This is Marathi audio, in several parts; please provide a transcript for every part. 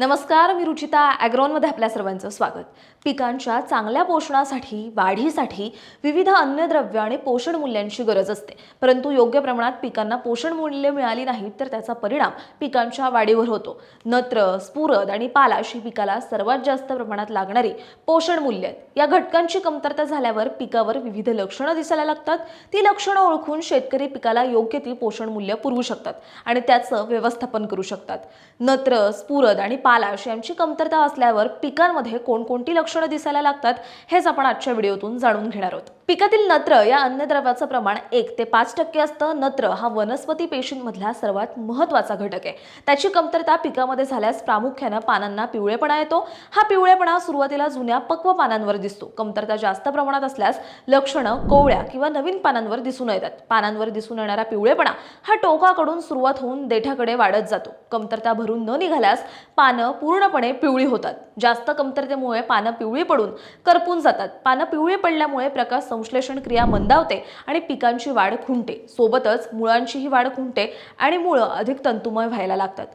नमस्कार मी रुचिता ॲग्रॉनमध्ये आपल्या सर्वांचं स्वागत. पिकांच्या चांगल्या पोषणासाठी वाढीसाठी विविध अन्नद्रव्य आणि पोषण मूल्यांची गरज असते. परंतु योग्य प्रमाणात पिकांना पोषण मूल्य मिळाली नाहीत तर त्याचा परिणाम पिकांच्या वाढीवर होतो. नत्र स्फुरद आणि पाला अशी पिकाला सर्वात जास्त प्रमाणात लागणारी पोषण मूल्य या घटकांची कमतरता झाल्यावर पिकावर विविध लक्षणं दिसायला लागतात. ती लक्षणं ओळखून शेतकरी पिकाला योग्य ती पोषण मूल्य पुरवू शकतात आणि त्याचं व्यवस्थापन करू शकतात. नत्र स्फुरद आणि पालाश यांची कमतरता असल्यावर पिकांमध्ये कोणकोणती लक्षणं दिसायला लागतात हेच आपण आजच्या व्हिडिओतून जाणून घेणार आहोत. पिकातील नत्र या अन्नद्रव्याचं प्रमाण एक ते पाच टक्के असतं. नत्र हा वनस्पती पेशींमधला सर्वात महत्त्वाचा घटक आहे. त्याची कमतरता पिकामध्ये झाल्यास प्रामुख्यानं पानांना पिवळेपणा येतो. हा पिवळेपणा सुरुवातीला जुन्या पक्व पानांवर दिसतो. कमतरता जास्त प्रमाणात असल्यास लक्षणं कोवळ्या किंवा नवीन पानांवर दिसून येतात. पानांवर दिसून येणारा पिवळेपणा हा टोकाकडून सुरुवात होऊन देठाकडे वाढत जातो. कमतरता भरून न निघाल्यास पानं पूर्णपणे पिवळी होतात. जास्त कमतरतेमुळे पानं पिवळी पडून करपून जातात. पानं पिवळी पडल्यामुळे प्रकाश संश्लेषण क्रिया मंदावते आणि पिकांची वाढ खुंटते. सोबतच मुळांचीही वाढ खुंटते आणि मुळं अधिक तंतुमय व्हायला लागतात.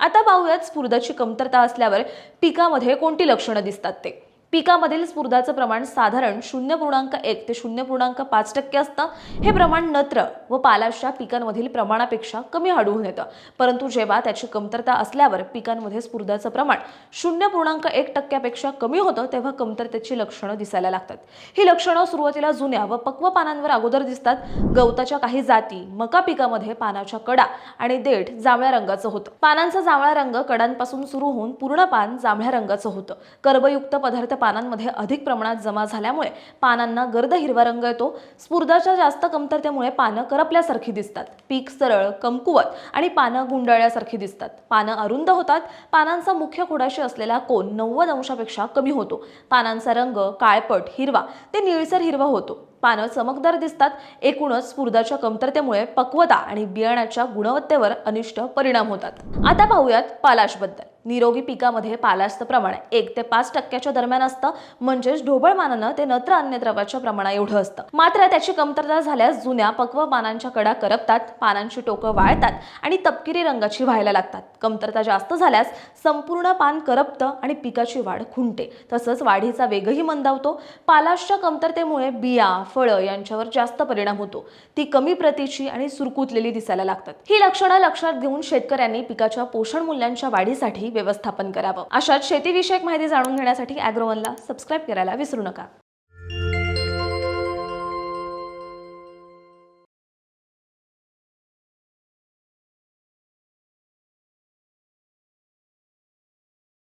आता पाहूयात स्फुर्दाची कमतरता असल्यावर पिकामध्ये कोणती लक्षणं दिसतात ते? पिकामधील स्फुरदाचं प्रमाण साधारण शून्य पूर्णांक एक ते शून्य पूर्णांक पाच टक्के असतं. हे प्रमाण नत्र व पालाशच्या पिकांमधील प्रमाणापेक्षा कमी आढळून येतं. परंतु जेव्हा त्याची कमतरता असल्यावर पिकांमध्ये स्फुरदाचं प्रमाण शून्य पूर्णांक एक टक्क्यापेक्षा कमी होतं तेव्हा कमतरतेची लक्षणं दिसायला लागतात. ही लक्षणं सुरुवातीला जुन्या व पक्व पानांवर अगोदर दिसतात. गवताच्या काही जाती मका पिकामध्ये पानाच्या कडा आणि देठ जांभळ्या रंगाचं होतं. पानांचा जांभळा रंग कडांपासून सुरू होऊन पूर्ण पान जांभळ्या रंगाचं होतं. कर्बयुक्त पदार्थ पानांमध्ये अधिक प्रमाणात जमा झाल्यामुळे पानांना गर्द हिरवा रंग येतो. स्फुर्दाच्या जास्त कमतरतेमुळे पानं करपल्यासारखी दिसतात. पीक सरळ कमकुवत आणि पानं गुंडाळल्यासारखी दिसतात. पानं अरुंद होतात. पानांचा मुख्य खोडाशी असलेला कोन नव्वद अंशापेक्षा कमी होतो. पानांचा रंग काळपट हिरवा ते निळसर हिरवा होतो. पानं चमकदार दिसतात. एकूणच स्फुर्दाच्या कमतरतेमुळे पक्वता आणि बियाण्याच्या गुणवत्तेवर अनिष्ट परिणाम होतात. आता पाहूयात पालाशबद्दल. निरोगी पिकामध्ये पालाचं प्रमाण एक ते पाच टक्क्याच्या दरम्यान असतं. म्हणजेच ढोबळ मानानं ते नत्र अन्नद्रव्याच्या प्रमाणा एवढं असतं. मात्र त्याची कमतरता झाल्यास जुन्या पक्व पानांच्या कडा करपतात पानांची टोकं वाळतात आणि तपकिरी रंगाची व्हायला लागतात. कमतरता जास्त झाल्यास संपूर्ण पान करपतं आणि पिकाची वाढ खुंटते. तसंच वाढीचा वेगही मंदावतो. पालाशच्या कमतरतेमुळे बिया फळं यांच्यावर जास्त परिणाम होतो. ती कमी प्रतीची आणि सुरकुतलेली दिसायला लागतात. ही लक्षणं लक्षात घेऊन शेतकऱ्यांनी पिकाच्या पोषण मूल्यांच्या वाढीसाठी व्यवस्थापन करावं. अशाच शेतीविषयक माहिती जाणून घेण्यासाठी अॅग्रोवनला सबस्क्राईब करायला विसरू नका.